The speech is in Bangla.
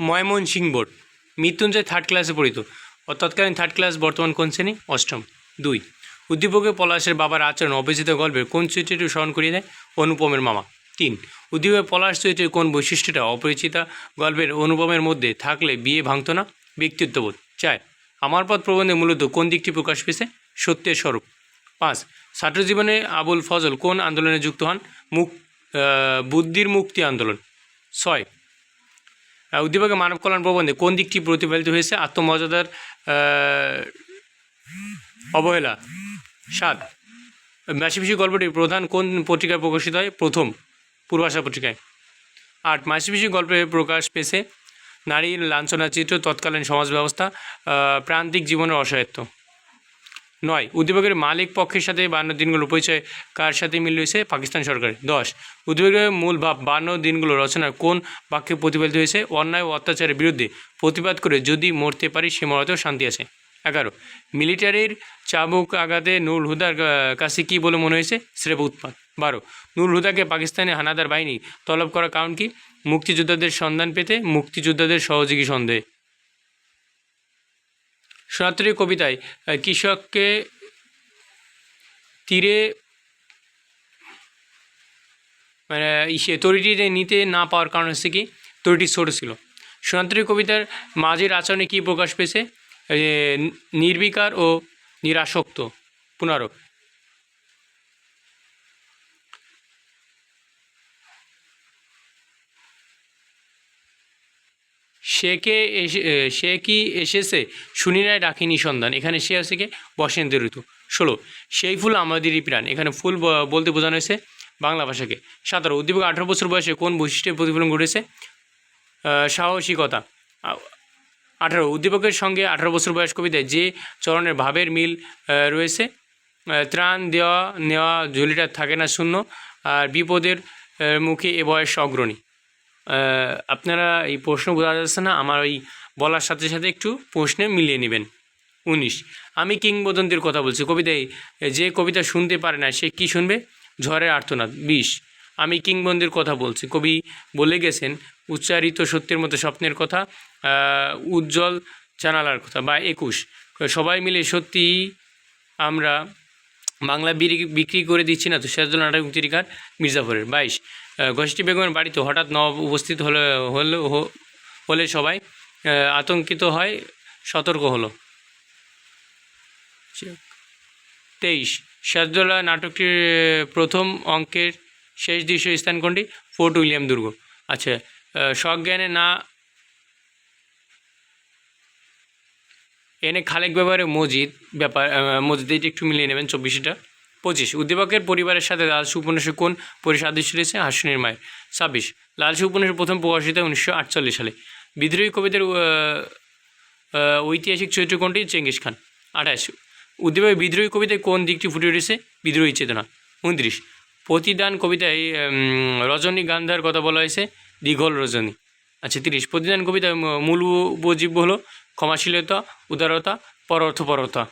ময়মন সিং বোর্ড। মৃত্যুঞ্জয় থার্ড ক্লাসে পড়িত। ও তৎকালীন থার্ড ক্লাস বর্তমান কোন শ্রেণি? অষ্টম। দুই। উদ্দীপকে পলাশের বাবার আচরণ অপরিচিত গল্পের কোন চরিত্রটি স্মরণ করিয়ে দেয়? অনুপমের মামা। তিন। উদ্দীপকে পলাশ চরিত্রের কোন বৈশিষ্ট্যটা অপরিচিতা গল্পের অনুপমের মধ্যে থাকলে বিয়ে ভাঙত না? ব্যক্তিত্ববোধ। চার। আমার পথ প্রবন্ধে মূলত কোন দিকটি প্রকাশ পেয়েছে? সত্যের স্বরূপ। পাঁচ। ছাত্রজীবনে আবুল ফজল কোন আন্দোলনে যুক্ত হন? মুক বুদ্ধির মুক্তি আন্দোলন। ছয়। উদ্দীপকে মানব কল্যাণ প্রবন্ধে কোন দিকটি প্রতিফলিত হয়েছে? আত্মমর্যাদার অবহেলা। সাত। মাসিপিসি গল্পটি প্রধান কোন পত্রিকায় প্রকাশিত হয়? প্রথম, পূর্বাশা পত্রিকায়। আট। মাসিফিসি গল্পে প্রকাশ পেয়েছে নারীর লাঞ্ছনা চিত্র, তৎকালীন সমাজ ব্যবস্থা প্রান্তিক জীবনের অসহায়ত্ব। নয় উদ্দীপকের মালিক পক্ষের সাথে বান্ন দিনগুলোর পরিচয় কার সাথে মিল রয়েছে? পাকিস্তান সরকার দশ উদ্দীপকের মূল ভাব বান্ন দিনগুলো রচনার কোন বাক্যে প্রতিফলিত হয়েছে? অন্যায় ও অত্যাচারের বিরুদ্ধে প্রতিবাদ করে যদি মরতে পারি সে মরাতেও শান্তি আছে। এগারো, মিলিটারির চাবুক আঘাতে নুরুল হুদার কাছে কী বলে মনে হয়েছে? স্রেফ উৎপাত। বারো, নুরুল হুদাকে পাকিস্তানি হানাদার বাহিনী তলব করার কারণ কি? মুক্তিযোদ্ধাদের সন্ধান পেতে মুক্তিযোদ্ধাদের সহযোগী সন্দেহে। সনাতনী কবিতায় কৃষককে তীরে মানে ইসে তরিটি নিতে না পাওয়ার কারণ হচ্ছে কি তরিটি ছোটো ছিল। সনাতনী কবিতার মাঝের আচরণে কী প্রকাশ পেয়েছে? নির্বিকার ও নিরাসক্ত পুনরক সে কে এসে সে কি এসেছে? শুনি নাই, ডাকিনি সন্ধান। এখানে সে আছে কে? বসন্তের ঋতু। ষোলো সেই ফুল আমাদেরই প্রাণ। এখানে ফুল বলতে বোঝানো হয়েছে বাংলা ভাষাকে। সতেরো, উদ্দীপক আঠারো বছর বয়সে কোন বৈশিষ্ট্যের প্রতিফলন ঘটেছে? সাহসিকতা। আঠারো, উদ্দীপকের সঙ্গে আঠারো বছর বয়স কবিতায় যে চরণের ভাবের মিল রয়েছে ত্রাণ দেওয়া, নেওয়া ঝুলিটা থাকে না শূন্য, আর বিপদের মুখে এ বয়স অগ্রণী। আপনারা এই প্রশ্ন বোঝা যাচ্ছে না, আমার ওই বলার সাথে সাথে একটু প্রশ্নে মিলিয়ে নেবেন। উনিশ, আমি কিংবদন্তির কথা বলছি। কবিতায় যে কবিতা শুনতে পারে না, সে কি শুনবে? ঝড়ের আর্তনাদ। বিশ, আমি কিংবন্দির কথা বলছি। কবি বলে গেছেন, উচ্চারিত সত্যের মতো স্বপ্নের কথা উজ্জ্বল জানালার কথা। বা একুশ, সবাই মিলে সত্যি আমরা বাংলা বিক্রি করে দিচ্ছি না তো সিরাজুল নাটক মুক্তিরিকার মির্জাফরের। বাইশ ঘষ্টি বেগমের বাড়িতে হঠাৎ নবাব উপস্থিত হলে হলে হলে সবাই আতঙ্কিত হয়, সতর্ক হলো। তেইশ সিরাজদৌল্লা নাটকটির প্রথম অঙ্কের শেষ দৃশ্য স্থান কোনটি? ফোর্ট উইলিয়াম দুর্গ। আচ্ছা সজ্ঞানে না, এনে খালেক ব্যাপারে মসজিদ ব্যাপার মসজিদ একটু মিলিয়ে নেবেন চব্বিশটা। পঁচিশ। উদ্দীপকের পরিবারের সাথে লালসু উপন্যাসে কোন পরিসাদৃশ্য রয়েছে? হাসনের মায়ের। ছাব্বিশ। লালসু উপন্যাসের প্রথম প্রকাশিত উনিশশো আটচল্লিশ সালে। বিদ্রোহী কবিদের ঐতিহাসিক চরিত্র কোনটি? Genghis Khan. আঠাশ। উদ্দীপকের বিদ্রোহী কবিতায় কোন দিকটি ফুটে উঠেছে? বিদ্রোহী চেতনা। উনত্রিশ। প্রতিদান কবিতায় উম, রজনীগন্ধার কথা বলা হয়েছে। দীঘল রজনী। আচ্ছা তিরিশ। প্রতিদান কবিতায় ম- মূল উপজীব্য হলো ক্ষমাশীলতা উদারতা পরর্থপরতা।